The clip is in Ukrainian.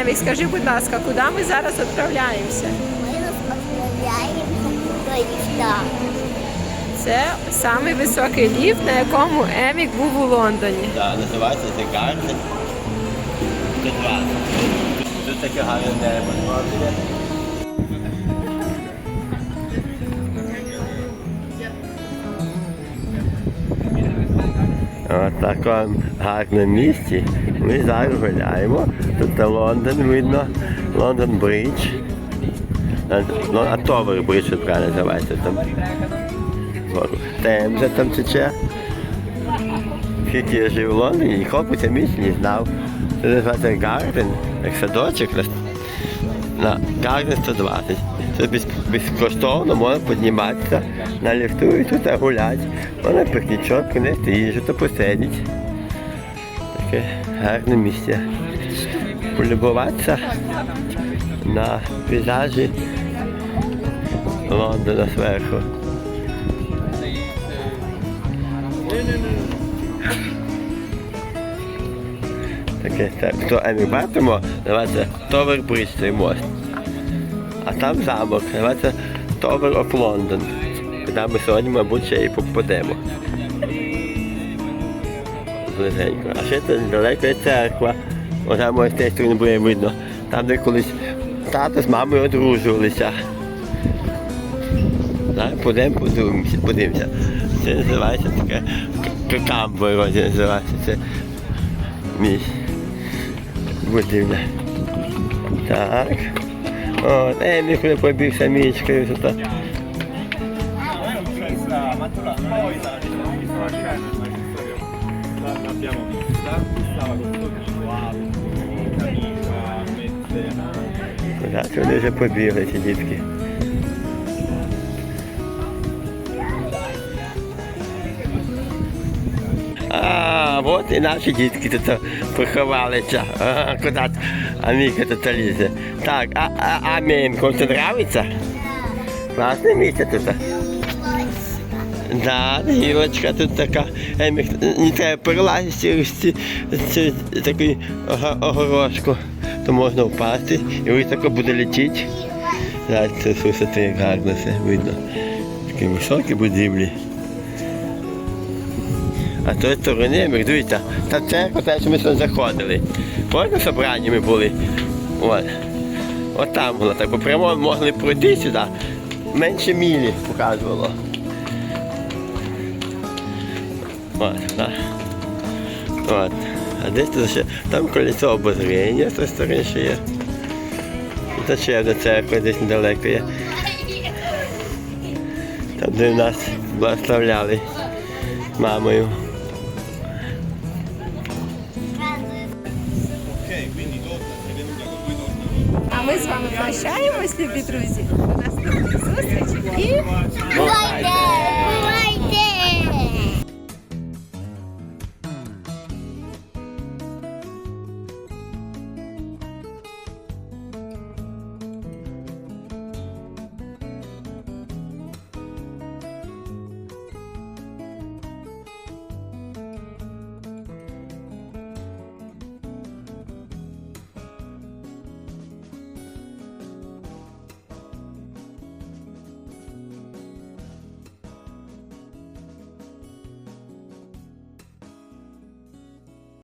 Емік, скажи, будь ласка, куди ми зараз відправляємося? Ми відправляємося до ліфта. Це самий високий ліфт, на якому Емік був у Лондоні. Так, називається The Garden. Тут. Тут таке гарне небо. От такому гарному місці ми зараз гуляємо. Тут Лондон видно, Лондон Бридж. Ну, а Товер Бридж от правильно називається там. Темза там тече. Скільки я жив в Лондоні, ніколи про це місце не знав. Це називається Гарден, як садочок на Гарден 120. Це безкоштовно можна підніматися на ліфту і тут гуляти. Можна пикнічок, принести їжу та посидіти. Таке гарне місце. Полюбуватися на пейзажі Лондона зверху. Таке, так, хто Емі бачимо, називається Товер Бридж, цей мост. А там замок, називається Tower of London. Куди ми сьогодні, мабуть, ще і попадемо. Близенько. А ще тут недалеко є церква. Ота може з тієї сторони буде видно. Там, де колись тато з мамою одружувалися. Подемо, подивимося, подивимося. Це називається таке Камбо вроді називається. Це мій будівля. Так. От, Емі куди побіг самічкою. Тут. Ma tu la poi la risolvo scena, ma che storia l'abbiamo stava con questo visuale. Так, вони вже побігли ці дітки. А, от і наші дітки тут поховалися. А, куди Аміка тут лізе. Так, а, а, а Мємко, це нравиться? Класне місце тут. Да, гілочка тут така. Емік, не треба перелазити через ці, ці, таку ого- то можна впасти і тако буде летіти. Так, це з висоти як гарно все видно. Такі високі будівлі. А той сторони, дивіться, та церква, те, що ми сюди заходили. Можна собрання ми були? От. От там було так, прямо могли пройти сюди. Менше мілі показувало. От, так. От. А десь тут ще там колесо обозріння з тої сторони ще є. Тут ще одна церква десь недалеко є. Там де нас благословляли мамою. А ми з вами прощаємось, любі друзі. До наступних зустрічей і!